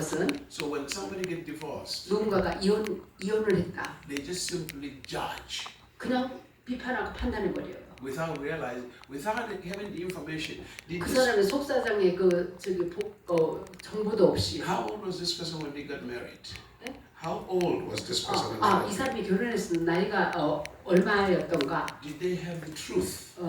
것은 So when somebody get divorced, 누군가가 이혼 이혼을 했다. they just simply judge 그냥 비판하고 판단해 버려요. without realizing, without having the information. Did 그 this, 사람의 속사정의 그 저기 보, 어, 정보도 없이 how old was this person when they got married? 네? How old was this person when they 아, got 이 married? 사람이 결혼했을 때 나이가 어, 얼마였던가? Did they have the truth? 어,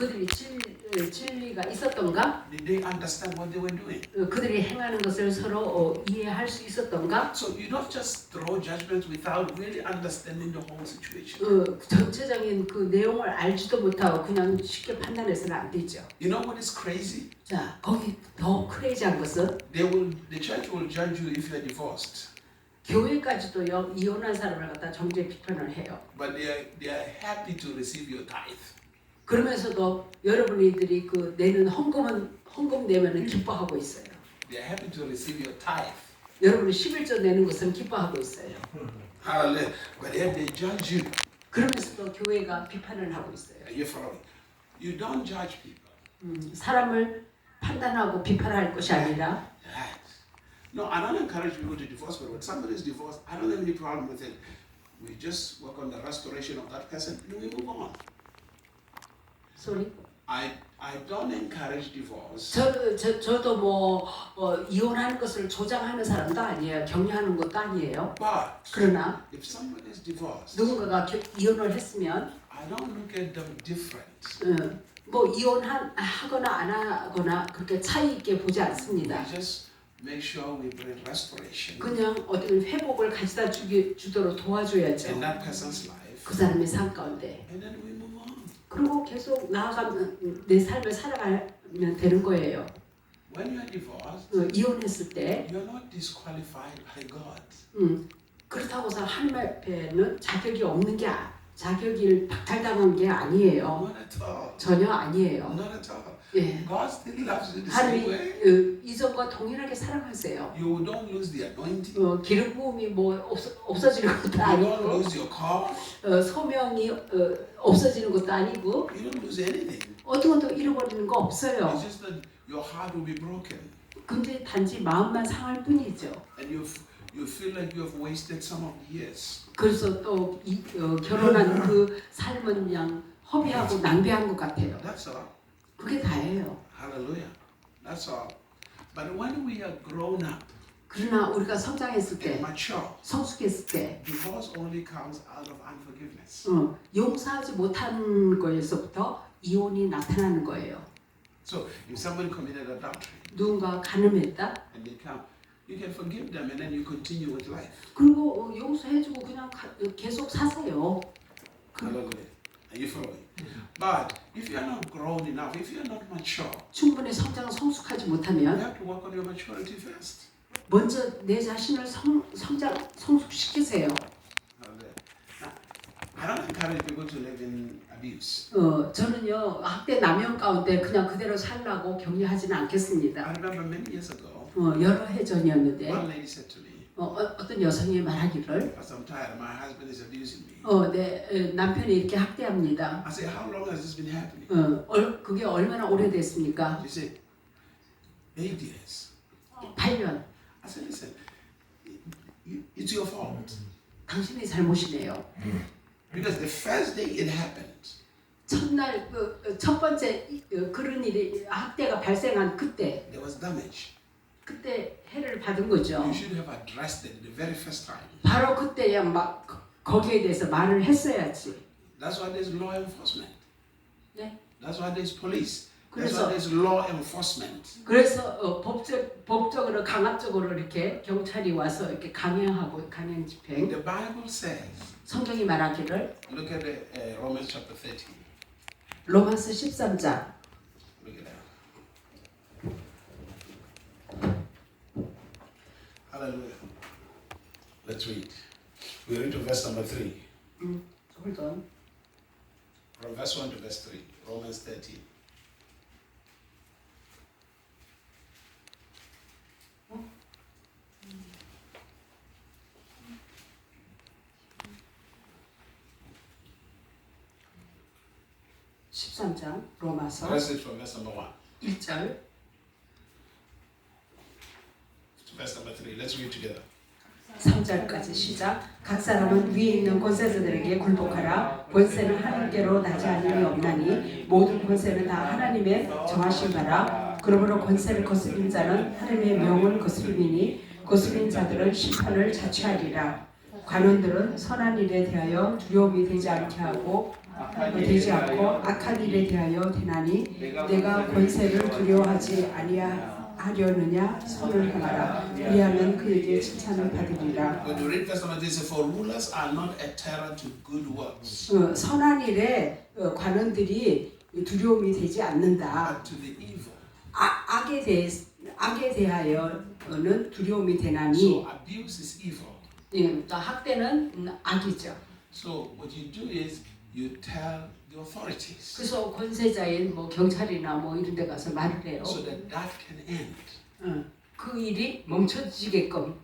그들이 진, 어, 진리가 있었던가? Did they understand what they were doing? 어, 그들이 행하는 것을 서로 어, 이해할 수 있었던가? So you don't just throw judgments without really understanding the whole situation. 어, 전체적인 그 내용을 알지도 못하고 그냥 쉽게 판단해서는 안 되죠. You know what is crazy? 자, 거기 더 크레이지한 것은 They will, the church will judge you if you are divorced, 교회까지도 요- 이혼한 사람을 갖다 정죄 비판을 해요. but they are, they are happy to receive your tithe. 그러면서도 여러분들이 그 내는 헌금은 헌금 내면은 기뻐하고 있어요. They are happy to receive your tithe. 여러분이 11조 내는 것은 기뻐하고 있어요. Hallelujah. But yet they judge you. 그러면서도 교회가 비판을 하고 있어요. Are you following? You don't judge people. 음, 사람을 판단하고 비판할 것이 아니라 Right. No, I don't encourage people to divorce, but when somebody is divorced, I don't have any problem with it. We just work on the restoration of that person and we move on. 소리. I, I don't encourage divorce. 저, 저 저도 뭐 어, 이혼하는 것을 조장하는 사람도 아니에요. 격려하는 것도 아니에요. But 그러나 if somebody is divorced, 누군가가 겨- 이혼을 했으면 I don't look at them different. 어, 뭐 이혼하거나 안 하거나 그렇게 차이 있게 보지 않습니다. We just make sure we bring restoration 그냥 어떤 회복을 가져다 주기, 주도록 도와줘야죠. in that person's life, 그 사람의 삶 가운데. and then we move. 그리고 계속 나아가면 내 삶을 살아가면 되는 거예요. When you are divorced, 어, 이혼했을 때 you are not disqualified by God. 음, 그렇다고 해서 하나님 앞에는 자격이 없는 게 아- 자격이 박탈당한 게 아니에요. Not at all. 전혀 아니에요. Not at all. 예. God still loves you the same 하나님이 way. 어, 이전과 동일하게 사랑하세요. You don't lose the anointing. 어, 기름 부음이 뭐 없어, 없어지는 것도 You don't 아니고 lose your car. 어, 소명이 어, 없어지는 것도 아니고 You don't lose anything. 어떤 것도 잃어버리는 거 없어요. It's just that your heart will be broken, 근데 단지 마음만 상할 뿐이죠. and you f- you feel like you have wasted some of the years. 그래서 또 이, 어, 결혼한 그 삶은 그냥 허비하고 낭비한 것 같아요. That's all. 그게 다예요. Hallelujah. That's all. But when we are grown up 그러나 우리가 성장했을 and 때, mature, 성숙했을 때, divorce only comes out of unforgiveness. 어, 용서하지 못한 거에서부터 이혼이 나타나는 거예요. So if somebody committed adultery 누군가 간음했다. and they come, you can forgive them and then you continue with life. 그리고 어, 용서해주고 그냥 가, 계속 사세요. Hallelujah. Are you following? But if you are not grown enough, if you are not mature, 충분히 성장 성숙하지 you 못하면 have to work on your maturity first. 먼저 내 자신을 성, 성장 성숙시키세요. Hallelujah. Now, I don't encourage people to live in abuse. 어, 저는요 학대 남용 가운데 그냥 그대로 살라고 격려하지는 I 않겠습니다. remember many years ago, 어, 여러 해 전이었는데 one lady said to me, 어, 어, 어떤 여성이 말하기를. 어, 내 에, 남편이 이렇게 학대합니다. I said, How long has this been happening? 어, 얼, 그게 얼마나 오래됐습니까? She said, Eight years. 8년. I said, Listen, it- it's your fault. 당신의 잘못이네요. Because the first day it happened, 첫날 그, 어, 첫 번째 이- 어, 그런 일이 학대가 발생한 그때 there was damage. 그때 해를 받은 거죠. You should have addressed it the very first time. 바로 그때야 막 거- 거기에 대해서 말을 했어야지. That's why there's law enforcement. 네. That's why there's police. That's 그래서- why there's law enforcement. 그래서 어, 법적 법적으로 강압적으로 이렇게 경찰이 와서 이렇게 강행하고 강행 집행. The Bible says, 성경이 말하기를 look at the, uh, Romans chapter 13. 로마서 13장 Look at that. Hallelujah. Let's read. We read to verse number 3. Mm. From verse 1 to verse 3, Romans 13. Let's read from verse number 1. 1절 verse number 3. three. Let's read together. 3절까지 시작. 각 사람은 위에 있는 권세자들에게 굴복하라. 권세는 하나님께로 나지 않음이 없나니 모든 권세는 다 하나님의 정하신 바라. 그러므로 권세를 거스린 자는 하나님의 명을 거스림이니 거스린 자들은 심판을 자취하리라. 관원들은 선한 일에 대하여 두려움이 되지 않게 하고 어, 되지 않고 악한 일에 대하여 되나니 내가 권세를 두려워하지 아니하 려느냐 손을 행하라 이하면 그에게 칭찬을 받으리라 When you read verse number three, it says, For rulers are not a terror to good works, 어, 선한 일에 어, 관원들이 두려움이 되지 않는다 but to the evil. 아, 악에 대해 악에 대하여는 두려움이 되나니 So abuse is evil. 예, 또 학대는 음, 악이죠 So what you do is you tell the authorities 그래서 권세자인 뭐 경찰이나 뭐 이런 데 가서 말을 해요 so that that can end. 어, 그 일이 멈춰지게끔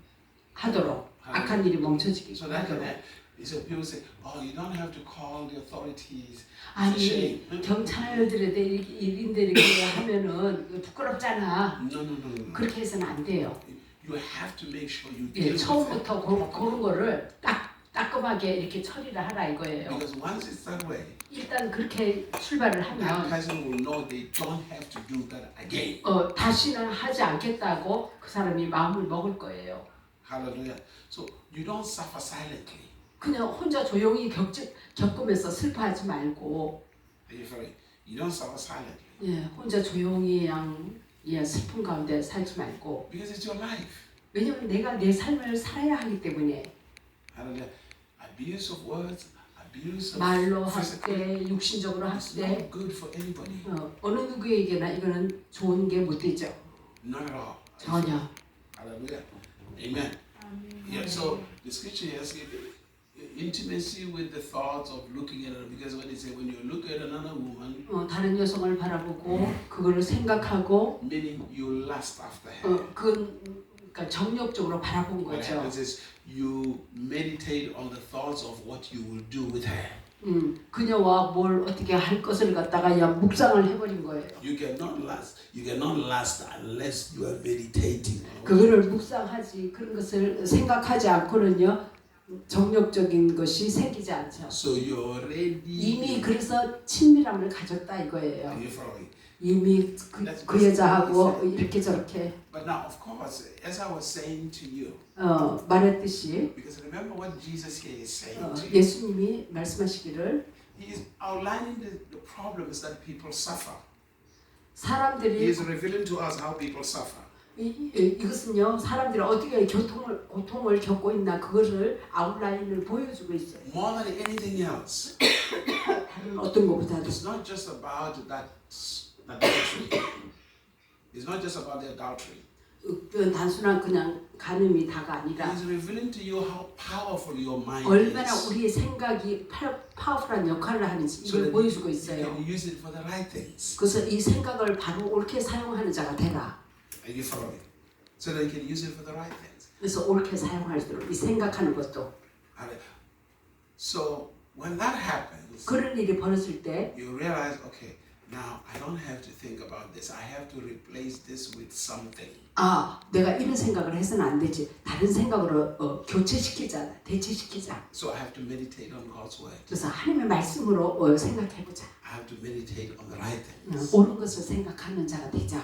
하도록 악한 일이 멈춰지게끔 So that can 하도록 end. So people say, oh, you don't have to call the authorities. It's a 아니 shame. 경찰들에 대해 일인들 이렇게 하면은 부끄럽잖아 No, no, no, no, no. 그렇게 해서는 안 돼요 You have to make sure you 예, deal with it. 처음부터 그, 그런 거를 딱 따끔하게 이렇게 처리를 하라 이거예요 Because once it's that way, 일단 그렇게 출발을 that 하면 person will know they don't have to do that again. 어, 다시는 하지 않겠다고 그 사람이 마음을 먹을 거예요 Hallelujah. So you don't suffer silently. 그냥 혼자 조용히 겪지, 겪으면서 슬퍼하지 말고 Are you following? You don't suffer silently 예, 혼자 조용히 그냥 예, 슬픔 가운데 살지 말고 because it's your life. 왜냐면 내가 내 삶을 살아야 하기 때문에 Hallelujah. 말로 할 때 육신적으로 할때 not good for anybody. 어, 어느 누구에게나 이거는 좋은 게 못 되죠 Not at all. 전혀 Hallelujah. Amen. Yeah, so the scripture says intimacy with the thoughts of looking at her because when they say when you look at another woman, 어, 다른 여성을 바라보고 그거를 생각하고 meaning you lust after her. 어, 그 그러니까 정력적으로 바라본 What 거죠 happens is you meditate on the thoughts of what you will do with her. 음, 그녀와 뭘 어떻게 할 것을 갖다가 그냥 묵상을 해버린 거예요 You cannot last. You cannot last unless you are meditating. 그거를 묵상하지 그런 것을 생각하지 않고는요 정력적인 것이 생기지 않죠. So you're already. 이미 그래서 친밀함을 가졌다 이거예요. Are you following? 이미 그, 그 여자하고 이렇게 저렇게 But now, of course, as I was saying to you, 어, 말했듯이 because remember what Jesus here is saying 어. 예수님이 말씀하시기를 He is outlining the, the problems that people suffer. He 사람들이 is revealing to us how people suffer. 이, 이, 이것은요 사람들이 어떻게 교통을 고통을 겪고 있나 그것을 아웃라인을 보여주고 있어요. More than anything else, 다른 어떤 것보다도 it's not just about that adultery. It's not just about the adultery. 그 단순한 그냥 간음이 다가 아니라 He's revealing to you how powerful your mind 얼마나 is. 우리의 생각이 파, 파워풀한 역할을 하는지 So 이걸 that 보여주고 you 있어요. can use it for the right things. 그래서 이 생각을 바로 옳게 사용하는 자가 되라. Are you following? So that you can use it for the right things. 그래서 옳게 사용할수록 이 생각하는 것도 Alright. So when that happens, 그런 일이 벌어질 때 you realize, okay, now I don't have to think about this. I have to replace this with something. 아, 내가 이런 생각을 해서는 안 되지. 다른 생각으로 어, 교체시키자, 대체시키자. So I have to meditate on God's word. 그래서 하나님의 말씀으로 어, 생각해보자. I have to meditate on the right 어, things. 옳은 것을 생각하는 자가 되자.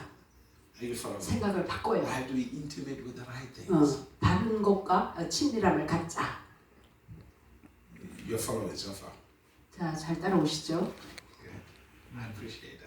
Are you following? 생각을 I 바꿔요. have to be intimate with the right 어, things. 바른 것과 어, 친밀함을 갖자. You're following so far. 자, 잘 따라오시죠? I appreciate that.